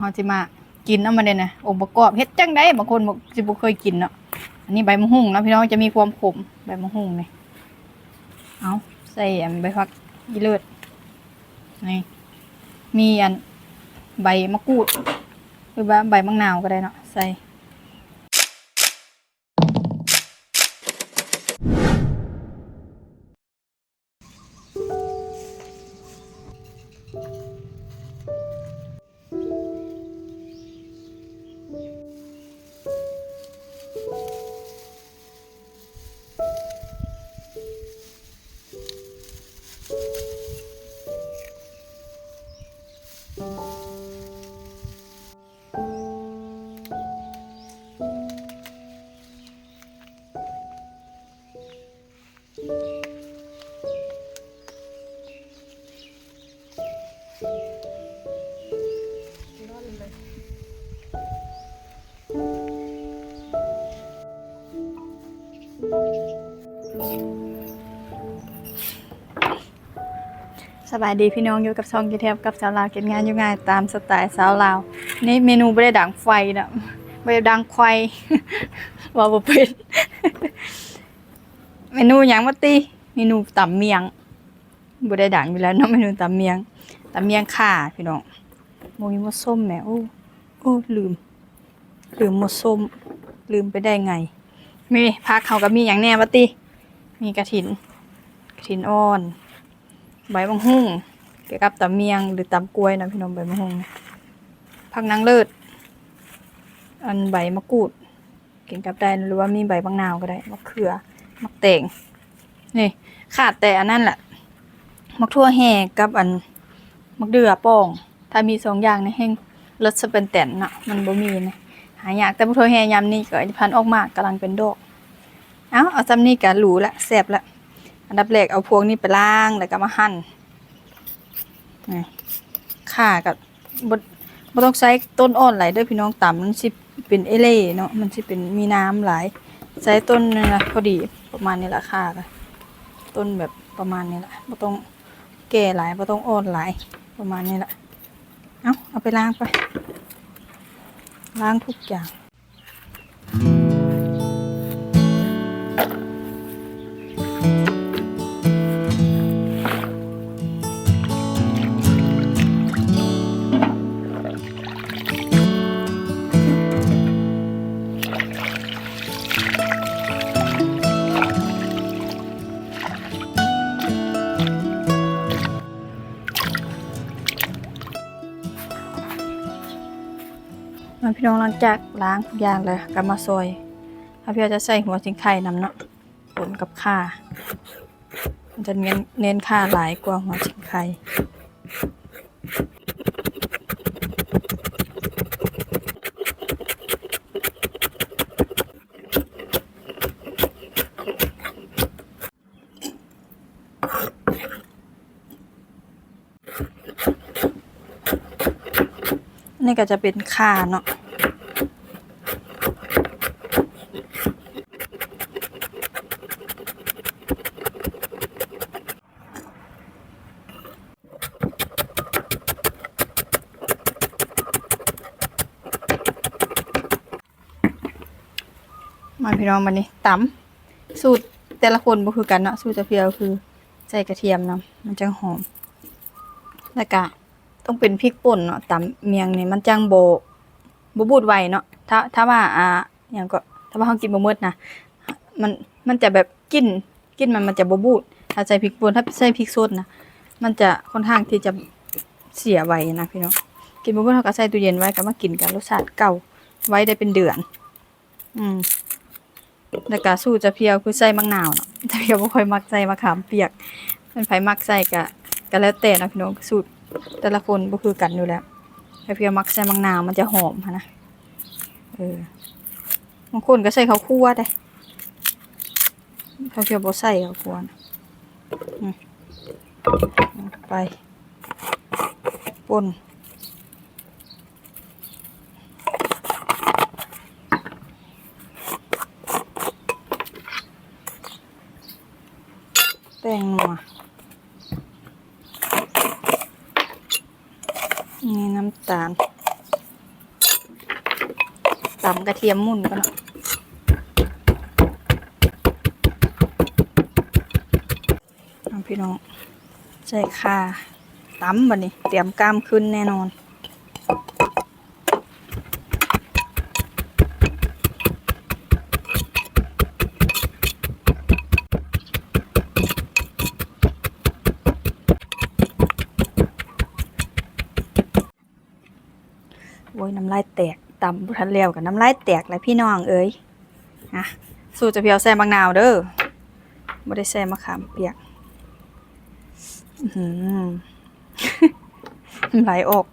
เฮาสิมากินเอามาเด้นะองค์ประกอบเฮ็ดจังได๋บางคนบอกสิบ่เคยกินเนาะอันนี้ใบมะฮุ่งนะพี่น้องจะมีความขมใบมะฮุ่งนี่เอาใส่อันใบผักอีเลิศนี่มีอันใบมะกรูดหรือว่าใบมะนาวก็ได้เนาะใส่ สบายดีพี่น้องอยู่กับช่องยูเทปกับสาวลาวเก็บงานอยู่ง่ายตามสไตล์สาวลาว นี่เมนูไม่ได้ดังไฟนะไม่ได้ดังไฟว่าบ่เป็น เมนูยังมาติเมนูตำเมียงบ่ได้ดังอยู่แล้วเนาะเมนูตำเมียงตำเมียงข่าพี่น้องบ่มีมดส้มแหมโอ้โอ้ลืม ลืมมดส้ม ลืมไปได้ไง มีผักเขาก็มีหยังแน่มาติมีกระถิน กระถินอ่อน ใบมังหุ่งเกี่ยวกับตำเมียงหรือตำกล้วยนะพี่น้องใบมังหุ่งผักนางเลิศอันใบมะกรูดกินกับได้หรือว่ามีใบบางนาวก็ได้มะเขือ มะแตงนี่ขาดแต่อันนั้นแหละมะทั่วแห่กับอันมะเดือป้อง ถ้ามีสองอย่างในแห้งรสจะเป็นแต่นเนาะมันบ่มีนะหายากแต่มะทั่วแห่ยำนี่ก็พันธ์ออกมากกำลังเป็นดอกเอ้าเอาจำนี่กันหรูละแซ่บละอันดับแรกเอาพวกนี้ไปล้างแล้วก็มาหั่นนี่ข่ากับบดบ่ต้องใช้ต้นอ่อนหลด้วยพี่น้องต่ำมันสิเป็นเอเล่เนาะมันสิเป็นมีน้ำไหลาย ใช้ต้นนึงละพอดีประมาณนี้ละค่ะต้นแบบประมาณนี้ละไม่ต้องแก่หลายไม่ต้องอ่อนหลายประมาณนี้ละเอาเอาไปล้างไป ล้างทุกอย่าง มาพี่น้องหลังจากล้างทุกอย่างเลยกลับมาซอยถ้าพี่จะใส่หัวสิงไข่นำเนาะผลกับข่ามันจะเน้นเน้นข่าหลายกว่าหัวสิงไข่ นี่ก็จะเป็นข่าเนาะมาพี่น้องมานี่ตำสูตรแต่ละคนบ่คือกันเนาะสูตรจะเพียวคือใส่กระเทียมเนาะมันจังหอมแล้วก็ ต้องเป็นพริกป่นเนาะตำเมียงนี่มันจังโบบ่บูดไวเนาะถ้าถ้าว่าอ่าอย่างก็ถ้าว่าเฮากินบ่หมดนะมันมันจะแบบกินกินมันมันจะบ่บูดถ้าใส่พริกป่นถ้าใส่พริกสดนะมันจะค่อนข้างที่จะเสียไวนะพี่น้องกินบ่หมดเฮาก็ใส่ตู้เย็นไว้ก็มากินกันรสชาติเก่าไว้ได้เป็นเดือน อืมแล้วก็สูตรจะเพียวคือใส่มะนาวเนาะแต่เพียวบ่ค่อยมักใส่มะขามเปียกมันไผมักใส่ก็ก็แล้วแต่นะพี่น้องสูตร แต่ละคนก็คือกันอยู่แล้วไอ้เพียมักใส่มังนาวมันจะหอมนะเออบางคนก็ใส่ข้าวคั่วได้เขาเพียบ่ใส่ข้าวคั่วนะไปป่นแป้งนัว นี่น้ำตาลำกระเทียมมุ่นกันเนพี่น้องใส่ข่าตำบัดนี้เตรียมกล้ามขึ้นแน่นอนโอ้ยน้ำลายแตก ตำบุทันแล้วกับน้ำลายแตกเลยพี่น้องเอ้ยนะสูตรจะเพียวแซ่บางนาวเด้อไม่ได้แซ่มะขามเปียกอื้อหือน้ำลออก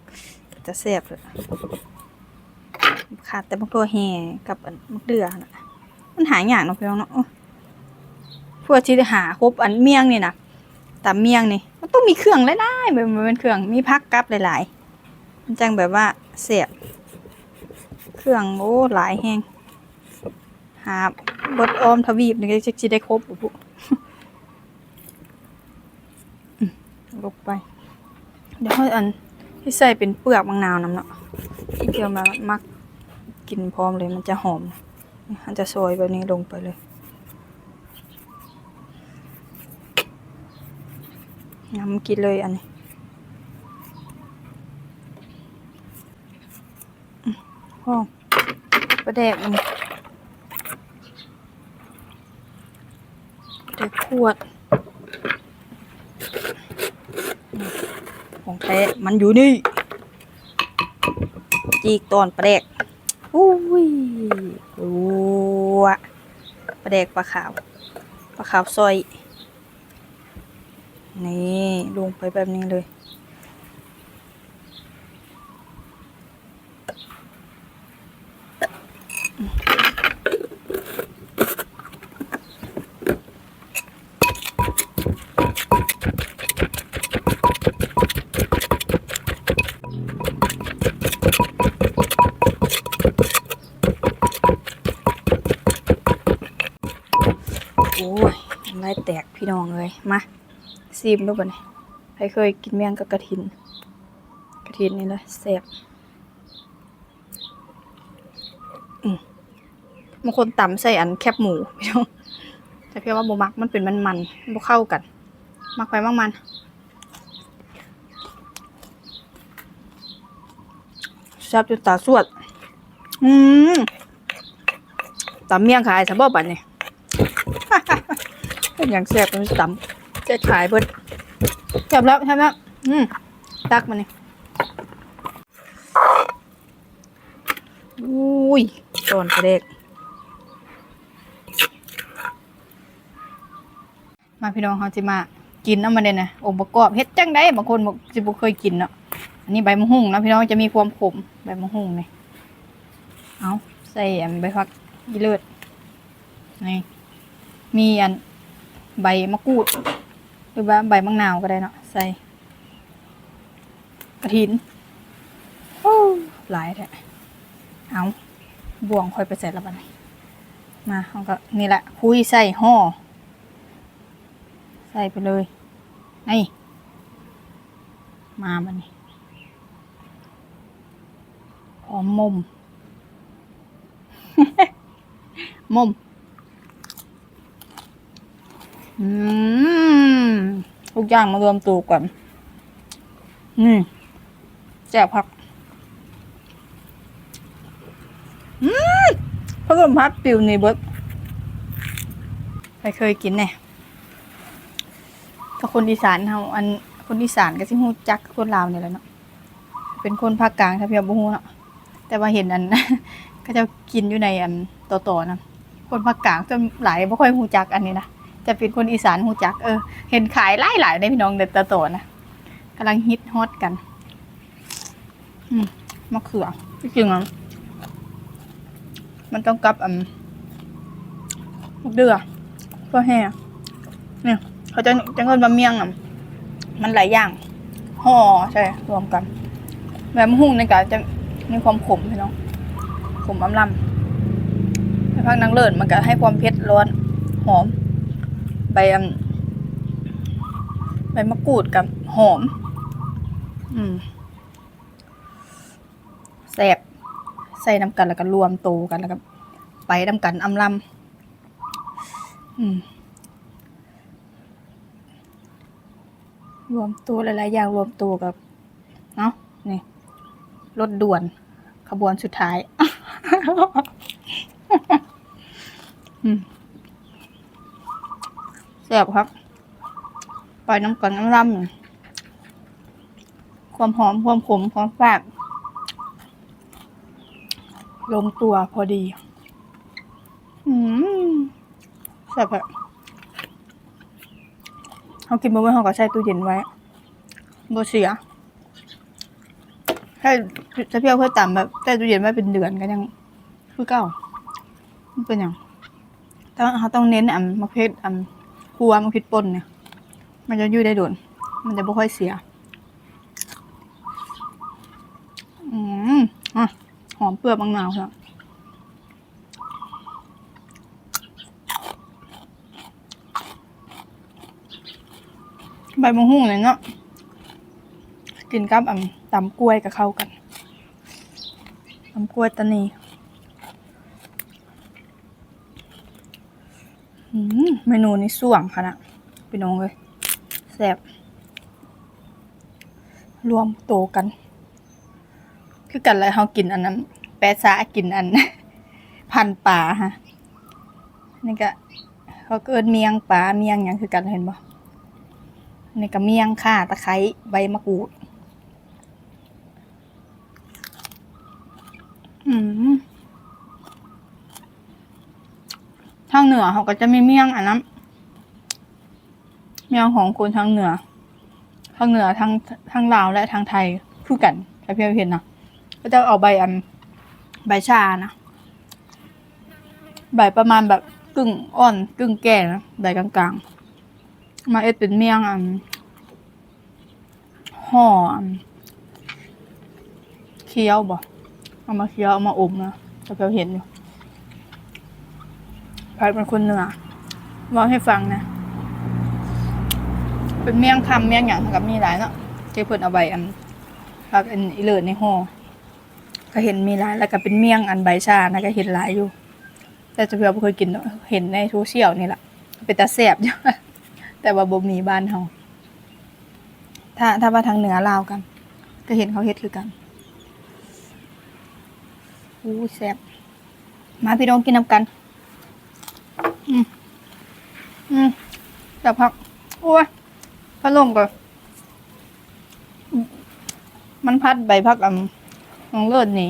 จะแซ่บเลยขาดแต่มักตัวแห่กับอันมักเดือนะมันหายอย่างเนาะพี่น้องเนาะพวกที่หาครบอันเมี่ยงนี่นะตำเมี่ยงนี่ มันต้องมีเครื่องหลายๆแบบมันเป็นเครื่องมีพักกับหลายๆมันจังแบบว่าเสียบ เครื่องโอ้หลายแหงหาบดออมทวีปนี่ก็จะได้ครบปุ๊ลงไป เดี๋ยวให้อันที่ใส่เป็นเปลือกมะนาวน้ำเนาะที่เกี่ยวมามักกินพร้อมเลยมันจะหอมมันจะซอยแบบนี้ลงไปเลยยำกินเลยอันนี้ ห้อประแดกมันประแดกขวด ของแท้มันอยู่นี่ จีกตอนประแดกอุ้ยรัวประแดกปลาขาวปลาขาวซอย นี่ลงไปแบบนี้เลย น้องเลยมาซีมดูบ่เนี่ยใครเคยกินเมี่ยงกับกระถิน กระถินนี่เลยแซ่บบางคนตำใส่อันแคบหมูพี่น้องแต่เพียงว่าโบมักมันเป็นมันมันๆบ่เข้ากันมักไปมักมันแซ่บจนตาสวด อืมตำเมี่ยงขายสบ่บัดเนี่ย เป็นอย่างแซ่บเป็นตำจะขายเบิดแซ่บแล้วใช่ไหมอืมตักมาเนี่ยอุ้ยตอนกระเด็กมาพี่น้องเขาจะมากินน้ำมันเนี่ยนะองค์ประกอบเฮ็ดจังได้บางคนบอกสิบ่เคยกินเนาะอันนี้ใบมะฮุ่งนะพี่น้องจะมีความขมใบมะฮุ่งนี่เอาใส่อันใบพักยีเลือดนี่มีอัน ใบมะกรูด หรือว่าใบมะนาวก็ได้เนาะใส่กระถินโอ้หลายแท้เอาบ่วงค่อยไปใส่ละบัดนี้มาเขาก็นี่แหละคุยใส่ห่อใส่ไปเลยนี่มาบันนี้พร้อมมุมมุม อืมทุกอย่างมารวมตัวกันนี่แจ่บผัก อืมพักลมพัดปิวในเบิดใครเคยกินเนี่ยถ้าคนอีสานเฮาอันคนอีสานก็สิฮู้จักคนลาวเนี่ยแหละเนาะเป็นคนภาคกลางถ้าเพียงบ่ฮู้เนาะแต่ว่าเห็นอัน ก็จะกินอยู่ในอันต่อๆนะคนภาคกลางจะหลายบ่ค่อยฮู้จักอันนี้นะ จะเป็นคนอีสานฮู้จัก เออ เห็นขายไล่หลายในพี่น้องเด็ดต่อๆนะกำลังฮิตฮอตกัน อืมมะเขือที่จริงอะมันต้องกับอันมะเดือเพื่อแห้เนี่ยเขาจะจะเงินบะเมี่ยงอะมันหลายอย่างห่อใช่รวมกันแบบมะฮุ่งในกะจะมีความขมพี่น้องขมอำลำในภาคนังเลิศมันก็ให้ความเผ็ดร้อนหอม ใบอันใบมะกรูดกับหอม อืมแสบใส่น้ำกันแล้วก็รวมโตกันแล้วก็ไปน้ำกันอำลำอืมรวมตัวหลายๆอย่างรวมตัวกับเนาะนี่รถด่วนขบวนสุดท้าย อืม แซ่บครับปล่อยน้ำกันน้ำร่ำความหอมความขมความแซ่บลงตัวพอดี อืมแซ่บอะเขากินมาเมื่อเขาก็ใช้ตู้เย็นไว้บเสียถ้าถ้าเพียวเพื่อต่ำแบบใช้ตู้เย็นไว้เป็นเดือนก็ยังคือเก่ามันเป็นอย่างต้องเขาต้องเน้นอ่ำมะเขืออ่ำ ครัวมะเขือป่นเนี่ย มันจะยู่ได้โดน มันจะไม่ค่อยเสีย อืมอะหอมเปลือกมะนาวครับใบมะฮุ่งเลยเนาะกินกับอ่ำตำกล้วยกับเข้ากันตำกล้วยตานีอืม เมนูนี้ส่วงค่ะนะพี่น้องเลยแซ่บรวมโตกัน คือกันเลยเขากินอันนั้น แปะซากินอัน พันป่าฮะนี่ก็เขาเกิดเมียงป่าเมียงอย่างคือกันเห็นบ่นี่ก็เมียงข่าตะไคร้ใบมะกรูด อืม ทางเหนือเขาก็จะมีเมี่ยงอันนั้นเมี่ยงของคนทางเหนือ ทางเหนือทางทางลาวและทางไทยคือกันถ้าเพี่เห็นนะก็จะเอาใบอันใบชานะใบประมาณแบบกึ่งอ่อนกึ่งแก่นะใบกลางๆ มาเอ็ดเป็นเมี่ยงอันห่ออันเคี้ยวบ่เอามาเคี้ยวเอามาอมนะแต่เพียวเห็นอยู่ พัดเป็นคนเหนือบอกให้ฟังนะ เป็นเมี่ยงคำเมี่ยงอย่างกับมีหลายเนาะที่เพิ่นเอาใบอันพักอันอีเลิศในห่อก็เห็นมีหลายแล้วก็เป็นเมี่ยงอันใบชานะก็เห็นหลายอยู่ แต่จะเพียวบ่เคยกินเนาะเห็นในโซเชียลนี่แหละเป็นตาแซ่บอยู่แต่ว่าบ่มีบ้านเฮาถ้าถ้าว่าทางเหนือลาวกัน ก็เห็นเขาเฮ็ดคือกันอู้แซ่บมาพี่น้องกินน้ำกัน อืมอืมจับพักโอ้ยพัดลมก่อนมันพัดใบพักอ่ำน้องเลิศนี่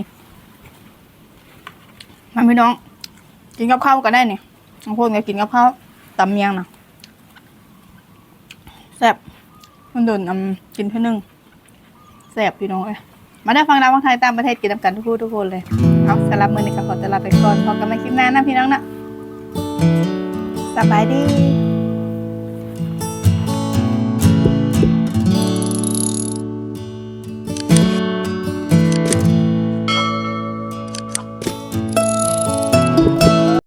มาพี่น้อง กินกับข้าวก็ได้เนี่ยบางคนก็กินกับข้าวตำเมียงนะแซ่บมันโดนอ่ำกินเพื่อนึงแซ่บพี่น้องเอ้ยมาได้ฟังดาวฟังไทยตามประเทศกินนำกันทุกผู้ทุกคนเลย เอาสำหรับมือในี้ก็ขอตัวลาไปก่อนพบกันใหม่คลิปหน้านะพี่น้องนะ สบายดี